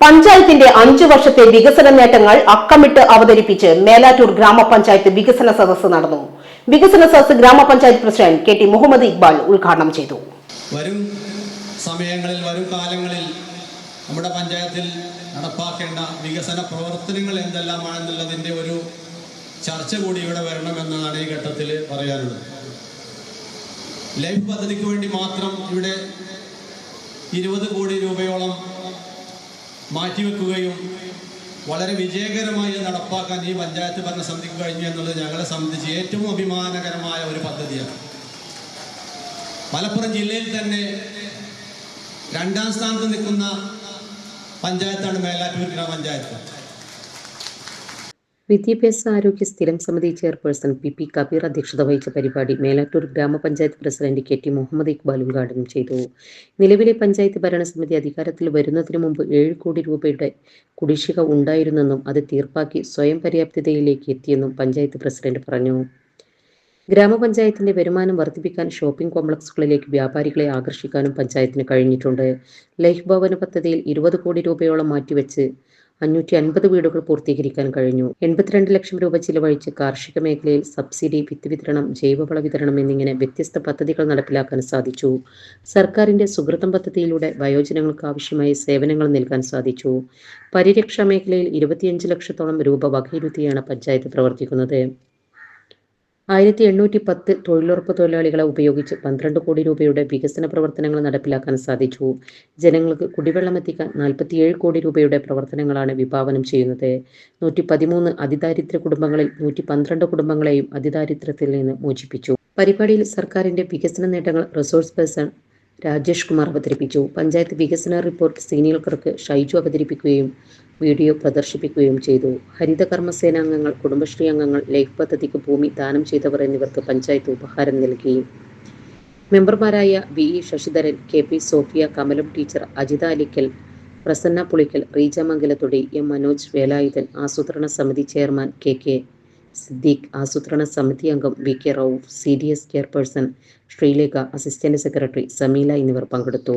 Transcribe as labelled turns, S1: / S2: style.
S1: പഞ്ചായത്തിന്റെ അഞ്ചു വർഷത്തെ വികസന നേട്ടങ്ങൾ അക്കമിട്ട് അവതരിപ്പിച്ച് മേലാറ്റൂർ ഗ്രാമപഞ്ചായത്ത് വികസന സദസ്സ് നടന്നു. വികസന സദസ്സ് grama panchayat president K T Muhammad Iqbal ഉദ്ഘാടനം ചെയ്തു.
S2: വരും സമയങ്ങളിൽ വരും കാലങ്ങളിൽ നമ്മുടെ പഞ്ചായത്തിൽ നടപ്പാക്കേണ്ട വികസന പ്രവർത്തനങ്ങൾ എന്തെല്ലാമാണെന്നുള്ളതിന്റെ ഒരു ചർച്ച കൂടി ഇവിടെ വരണമെന്നാണ് ഈ ഘട്ടത്തിൽ പറയാനുള്ളത്. ലൈഫ് പദ്ധതിക്ക് വേണ്ടി മാത്രം ഇവിടെ ഇരുപത് കോടി രൂപയോളം മാറ്റിവെക്കുകയും വളരെ വിജയകരമായി നടപ്പാക്കാൻ ഈ പഞ്ചായത്ത് ഭരണസമിതിക്ക് കഴിഞ്ഞു എന്നുള്ളത് ഞങ്ങളെ സംബന്ധിച്ച് ഏറ്റവും അഭിമാനകരമായ ഒരു പദ്ധതിയാണ്. മലപ്പുറം ജില്ലയിൽ തന്നെ രണ്ടാം സ്ഥാനത്ത് നിൽക്കുന്ന പഞ്ചായത്താണ് മേലാറ്റൂർ ഗ്രാമപഞ്ചായത്ത്.
S3: വിദ്യാഭ്യാസ ആരോഗ്യ സ്ഥിരം സമിതി ചെയർപേഴ്സൺ പി പി കബീർ അധ്യക്ഷത വഹിച്ച പരിപാടി Melattur grama panchayat president K T Muhammad Iqbal ഉദ്ഘാടനം ചെയ്തു. നിലവിലെ പഞ്ചായത്ത് ഭരണസമിതി അധികാരത്തിൽ വരുന്നതിന് മുമ്പ് ഏഴ് കോടി രൂപയുടെ കുടിശ്ശിക ഉണ്ടായിരുന്നെന്നും അത് തീർപ്പാക്കി സ്വയം പര്യാപ്തതയിലേക്ക് എത്തിയെന്നും പഞ്ചായത്ത് പ്രസിഡന്റ് പറഞ്ഞു. ഗ്രാമപഞ്ചായത്തിന്റെ വരുമാനം വർദ്ധിപ്പിക്കാൻ ഷോപ്പിംഗ് കോംപ്ലക്സുകളിലേക്ക് വ്യാപാരികളെ ആകർഷിക്കാനും പഞ്ചായത്തിന് കഴിഞ്ഞിട്ടുണ്ട്. ലൈഫ് ഭവന പദ്ധതിയിൽ ഇരുപത് കോടി രൂപയോളം മാറ്റിവെച്ച് അഞ്ഞൂറ്റി അൻപത് വീടുകൾ പൂർത്തീകരിക്കാൻ കഴിഞ്ഞു. എൺപത്തിരണ്ട് ലക്ഷം രൂപ ചിലവഴിച്ച് കാർഷിക മേഖലയിൽ സബ്സിഡി വിത്ത് വിതരണം ജൈവവള വിതരണം എന്നിങ്ങനെ വ്യത്യസ്ത പദ്ധതികൾ നടപ്പിലാക്കാൻ സാധിച്ചു. സർക്കാരിന്റെ സുഹൃതം പദ്ധതിയിലൂടെ വയോജനങ്ങൾക്ക് ആവശ്യമായ സേവനങ്ങൾ നൽകാൻ സാധിച്ചു. പരിരക്ഷാ മേഖലയിൽ ഇരുപത്തിയഞ്ച് ലക്ഷത്തോളം രൂപ വകയിരുത്തിയാണ് പഞ്ചായത്ത് പ്രവർത്തിക്കുന്നത്. ആയിരത്തി എണ്ണൂറ്റി പത്ത് തൊഴിലുറപ്പ് തൊഴിലാളികളെ ഉപയോഗിച്ച് പന്ത്രണ്ട് കോടി രൂപയുടെ വികസന പ്രവർത്തനങ്ങൾ നടപ്പിലാക്കാൻ സാധിച്ചു. ജനങ്ങൾക്ക് കുടിവെള്ളം എത്തിക്കാൻ നാൽപ്പത്തിയേഴ് കോടി രൂപയുടെ പ്രവർത്തനങ്ങളാണ് വിഭാവനം ചെയ്യുന്നത്. നൂറ്റി പതിമൂന്ന് അതിദാരിദ്ര്യ കുടുംബങ്ങളിൽ നൂറ്റി പന്ത്രണ്ട് കുടുംബങ്ങളെയും അതിദാരിദ്ര്യത്തിൽ നിന്ന് മോചിപ്പിച്ചു. പരിപാടിയിൽ സർക്കാരിന്റെ വികസന നേട്ടങ്ങൾ റിസോഴ്സ് പേഴ്സൺ രാജേഷ് കുമാർ അവതരിപ്പിച്ചു. പഞ്ചായത്ത് വികസന റിപ്പോർട്ട് സീനിയർ ക്ലർക്ക് ഷൈജു അവതരിപ്പിക്കുകയും വീഡിയോ പ്രദർശിപ്പിക്കുകയും ചെയ്തു. ഹരിത കർമ്മസേനാംഗങ്ങൾ കുടുംബശ്രീ അംഗങ്ങൾ ലൈഫ് പദ്ധതിക്ക് ഭൂമി ദാനം ചെയ്തവർ എന്നിവർക്ക് പഞ്ചായത്ത് ഉപഹാരം നൽകി. മെമ്പർമാരായ V E Sasidharan K P Sophia Kamalam teacher Ajitha Alikkal Prasanna Pulikkal Reeja Mangalathodi M Manoj Velayudhan ആസൂത്രണ സമിതി ചെയർമാൻ കെ കെ സിദ്ദീഖ് ആസൂത്രണ സമിതി അംഗം V K Rauf C D S chairperson Sreelekha assistant secretary Sameela എന്നിവർ പങ്കെടുത്തു.